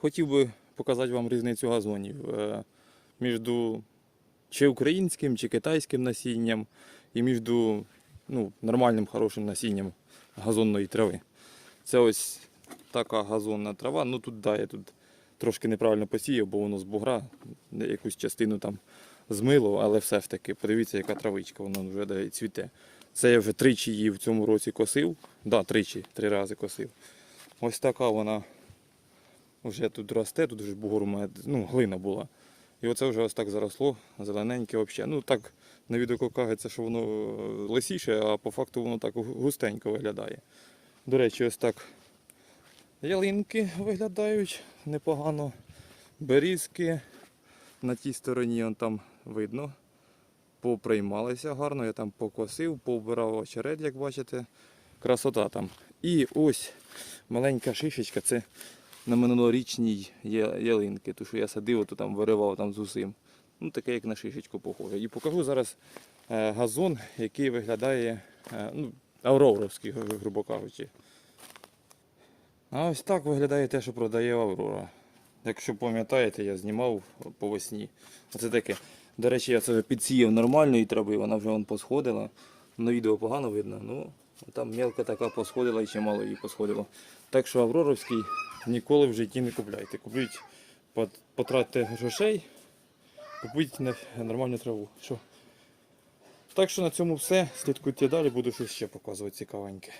хотів би показати вам різницю газонів е, між чи українським, чи китайським насінням, і між ну, нормальним хорошим насінням газонної трави. Це ось така газонна трава. Ну тут да, я тут трошки неправильно посіяв, бо воно з бугра якусь частину там змило, але все ж таки, подивіться, яка травичка, вона вже дає цвіте. Це я вже тричі її в цьому році косив. Да, тричі, три рази косив. Ось така вона вже тут росте, тут вже бугор у мене, ну, глина була. І оце вже ось так заросло, зелененьке взагалі. Ну так на відео кажеться, що воно е, лисіше, а по факту воно так густенько виглядає. До речі, ось так ялинки виглядають непогано. Берізки на тій стороні он там видно. Поприймалися гарно, я там покосив, поубирав очерет, як бачите. Красота там. І ось маленька шишечка, це на минулорічній ялинки, ту, що я садив, то там виривав там з усім. Ну, таке, як на шишечку похоже. І покажу зараз е, газон, який виглядає е, ну, авроровський, грубо кажучи. А ось так виглядає те, що продає Аврора. Якщо пам'ятаєте, я знімав по весні. Оце таке. До речі, я це підсіяв нормальної трави, вона вже посходила. На відео погано видно, ну там мелка така посходила і чимало її посходило. Так що Авроровський ніколи в житті не купляйте. Купіть, пот- потратьте грошей, купіть нормальну траву. Що? Так що на цьому все. Слідкуйте далі, буду щось ще показувати цікавеньке.